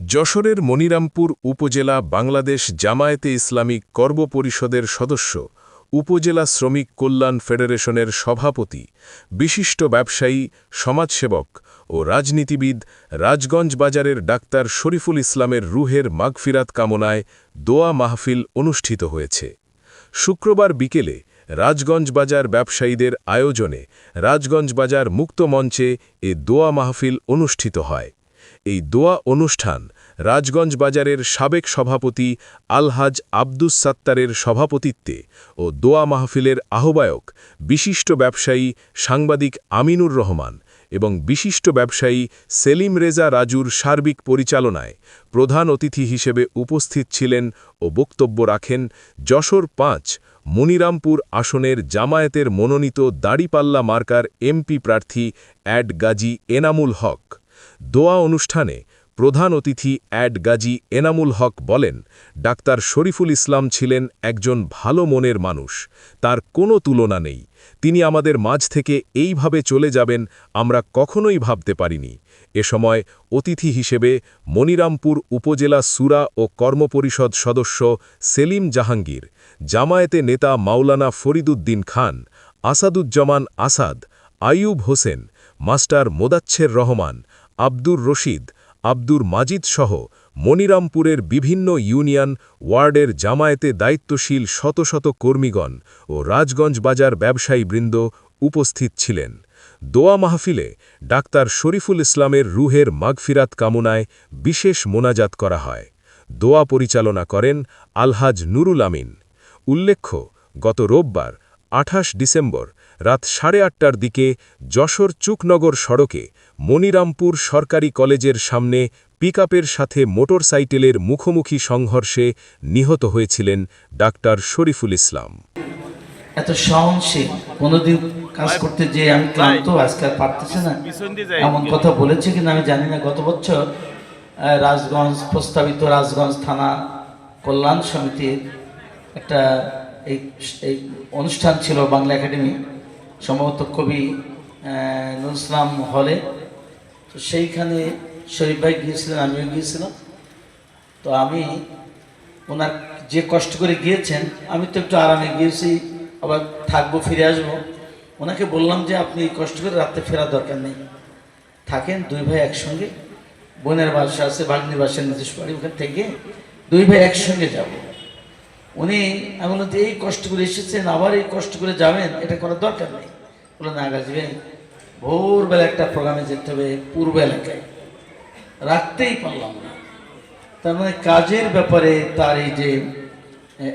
যশোরের মনিরামপুর উপজেলা বাংলাদেশ জামায়াতে ইসলামিক কর্ম পরিষদের সদস্য, উপজেলা শ্রমিক কল্যাণ ফেডারেশনের সভাপতি, বিশিষ্ট ব্যবসায়ী, সমাজসেবক ও রাজনীতিবিদ রাজগঞ্জ বাজারের ডাক্তার শরীফুল ইসলামের রুহের মাগফিরাত কামনায় দোয়া মাহফিল অনুষ্ঠিত হয়েছে। শুক্রবার বিকেলে রাজগঞ্জ বাজার ব্যবসায়ীদের আয়োজনে রাজগঞ্জ বাজার মুক্ত মঞ্চে এ দোয়া মাহফিল অনুষ্ঠিত হয়। এই দোয়া অনুষ্ঠান রাজগঞ্জ বাজারের সাবেক সভাপতি আলহাজ আব্দুস সাত্তারের সভাপতিত্বে ও দোয়া মাহফিলের আহ্বায়ক বিশিষ্ট ব্যবসায়ী সাংবাদিক আমিনুর রহমান এবং বিশিষ্ট ব্যবসায়ী সেলিম রেজা রাজুর সার্বিক পরিচালনায় প্রধান অতিথি হিসেবে উপস্থিত ছিলেন ও বক্তব্য রাখেন যশোর পাঁচ মনিরামপুর আসনের জামায়াতের মনোনীত দাড়িপাল্লা মার্কার এমপি প্রার্থী অ্যাড গাজী এনামুল হক। দোয়া অনুষ্ঠানে প্রধান অতিথি অ্যাড গাজী এনামুল হক বলেন, ডাক্তার শরীফুল ইসলাম ছিলেন একজন ভালো মনের মানুষ, তার কোনো তুলনা নেই। তিনি আমাদের মাঝ থেকে এইভাবে চলে যাবেন আমরা কখনোই ভাবতে পারিনি। এ সময় অতিথি হিসেবে মনিরামপুর উপজেলা সুরা ও কর্মপরিষদ সদস্য সেলিম জাহাঙ্গীর, জামায়াতে নেতা মাওলানা ফরিদুদ্দিন খান, আসাদুজ্জামান আসাদ, আইয়ুব হোসেন মাস্টার মোদাচ্ছের রহমান, আব্দুর রশিদ, আব্দুর মাজিদ সহ মনিরামপুরের বিভিন্ন ইউনিয়ন ওয়ার্ডের জামায়াতে দায়িত্বশীল শত শত কর্মীগণ ও রাজগঞ্জ বাজার ব্যবসায়ীবৃন্দ উপস্থিত ছিলেন। দোয়া মাহফিলে ডাক্তার শরীফুল ইসলামের রুহের মাগফিরাত কামনায় বিশেষ মোনাজাত করা হয়। দোয়া পরিচালনা করেন আলহাজ নুরুল আমিন। উল্লেখ্য, গত রোববার আঠাশ ডিসেম্বর রাত সাড়ে আটটার দিকে যশোর চুকনগর সড়কে মনিরামপুর সরকারি কলেজের সামনে পিকআপের সাথে মোটরসাইকেলের মুখোমুখি সংঘর্ষে নিহত হয়েছিলেন ডাক্তার শরীফুল ইসলাম। এত সহনশীল, কোনোদিন কাজ করতে যে আমি ক্লান্ত, আজকে আর পারতেছে না। এমন কথা বলেছে কিনা আমি জানি না। গত বছর রাজগঞ্জ, প্রস্তাবিত রাজগঞ্জ থানা কল্যাণ সমিতির একটা এই অনুষ্ঠান ছিল বাংলা একাডেমি। সম্ভবত কবি ইসলাম হলে। তো সেইখানে শরীফ ভাই গিয়েছিলেন, আমিও গিয়েছিলাম। তো আমি ওনার যে কষ্ট করে গিয়েছেন, আমি তো একটু আরামে গিয়েছি, আবার থাকব, ফিরে আসব। ওনাকে বললাম যে, আপনি কষ্ট করে রাত্রে ফেরার দরকার নেই। থাকেন, দুই ভাই একসঙ্গে। বোনের বাসা আছে, ভাগ্নির বাসার নিজস্ব বাড়ি ওখান থেকে। দুই ভাই একসঙ্গে যাব। উনি আমি বললাম যে, এই কষ্ট করে এসেছেন, আবার এই কষ্ট করে যাবেন, এটা করার দরকার নেই। বললেন না গাছি ভোরবেলা একটা প্রোগ্রামে যেতে হবে পূর্ব এলাকায়। রাখতেই পারলাম না। তার মানে কাজের ব্যাপারে তার এই যে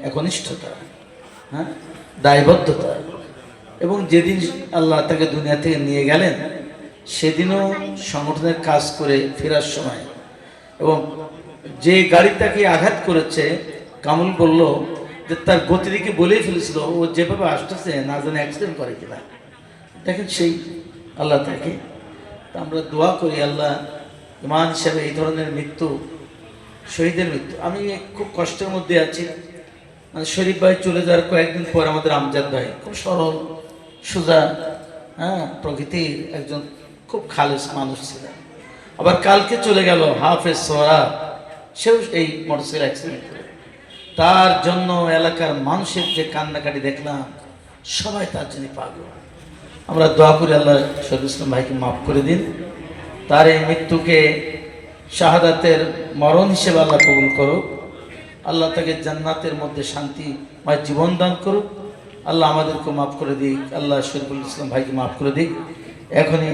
একনিষ্ঠতা হ্যাঁ দায়বদ্ধতা এবং যেদিন আল্লাহ তাকে দুনিয়া থেকে নিয়ে গেলেন, সেদিনও সংগঠনের কাজ করে ফেরার সময় এবং যে গাড়ি তাকে আঘাত করেছে কামুল বলল যে তার গতিদিকে বলেই ফেলেছিল, ও যেভাবে আসতেছে না জানে অ্যাক্সিডেন্ট করে কিনা। দেখেন সেই আল্লাহ তাকে। আমরা দোয়া করি আল্লাহ ইমান হিসাবে এই ধরনের মৃত্যু, শহীদের মৃত্যু। আমি খুব কষ্টের মধ্যে আছি। মানে শরীফ ভাই চলে যাওয়ার কয়েকদিন পর আমাদের আমজাদ ভাই, খুব সরল, সোজা হ্যাঁ প্রকৃতির একজন খুব খালেস মানুষ ছিলেন। আবার কালকে চলে গেল হাফেজ সোহরা সেও এই মোটরসাইকেল অ্যাক্সিডেন্ট তার জন্য এলাকার মানুষের যে কান্নাকাটি দেখলাম, সবাই তার জন্য পাগল। আমরা দোয়া করি আল্লাহ শহীদ ইসলাম ভাইকে মাফ করে দিন। তার এই মৃত্যুকে শাহাদাতের মরণ হিসেবে আল্লাহ কবুল করুক। আল্লাহ তাকে জান্নাতের মধ্যে শান্তিময় জীবন দান করুক। আল্লাহ আমাদেরকে মাফ করে দিক। আল্লাহ শরীফুল ইসলাম ভাইকে মাফ করে দিক। এখনই